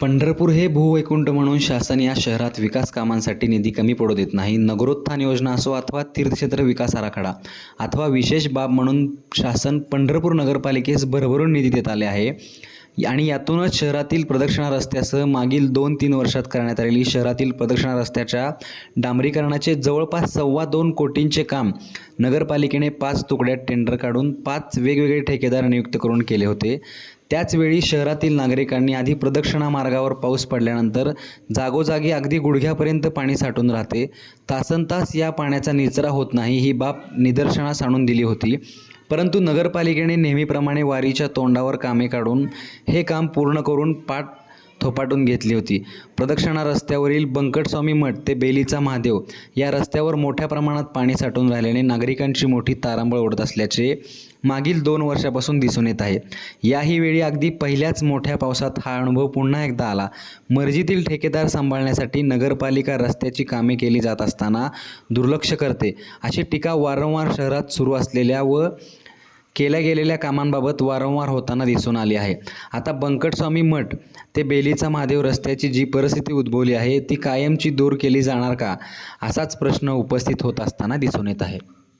पंढरपूर हे भूवैकुंठ म्हणून शासन या शहरात विकास कामांसाठी निधी कमी पडू देत नाही. नगरोत्थान योजना असो अथवा तीर्थक्षेत्र विकास आराखडा अथवा विशेष बाब म्हणून शासन पंढरपूर नगरपालिकेस भरभरून निधी देत आले आहे. आणि यातूनच शहरातील प्रदक्षिणा रस्त्यासह मागील दोन तीन वर्षात करण्यात आलेली शहरातील प्रदक्षिणा रस्त्याच्या डांबरीकरणाचे जवळपास सव्वा दोन कोटींचे काम नगरपालिकेने पाच तुकड्यात टेंडर काढून पाच वेगवेगळे ठेकेदार नियुक्त करून केले होते. त्याचवेळी शहरातील नागरिकांनी आधी प्रदक्षिणा मार्गावर पाऊस पडल्यानंतर जागोजागी अगदी गुडघ्यापर्यंत पाणी साठून राहते. तासनतास या पाण्याचा निचरा होत नाही ही बाब निदर्शनास आणून दिली होती. परंतु नगरपालिकेने नेहमीप्रमाणे वारीच्या तोंडावर कामे काढून हे काम पूर्ण करून पाठ थोपाटून घेतली होती. प्रदक्षिणा रस्त्यावरील बंकटस्वामी मठ ते बेलीचा महादेव या रस्त्यावर मोठ्या प्रमाणात पाणी साठून राहिल्याने नागरिकांची मोठी तारांबळ उडत असल्याचे मागील दोन वर्षापासून दिसून येत आहे. याही वेळी अगदी पहिल्याच मोठ्या पावसात हा अनुभव पुन्हा एकदा आला. मर्जीतील ठेकेदार सांभाळण्यासाठी नगरपालिका रस्त्याची कामे केली जात असताना दुर्लक्ष करते. अशी टीका वारंवार शहरात सुरू असलेल्या व केल्या गेलेल्या कामांबाबत वारंवार होताना दिसून आली आहे. आता बंकटस्वामी मठ ते बेलीचा महादेव रस्त्याची जी परिस्थिती उद्भवली आहे ती कायमची दूर केली जाणार का? असाच प्रश्न उपस्थित होत असताना दिसून येत आहे.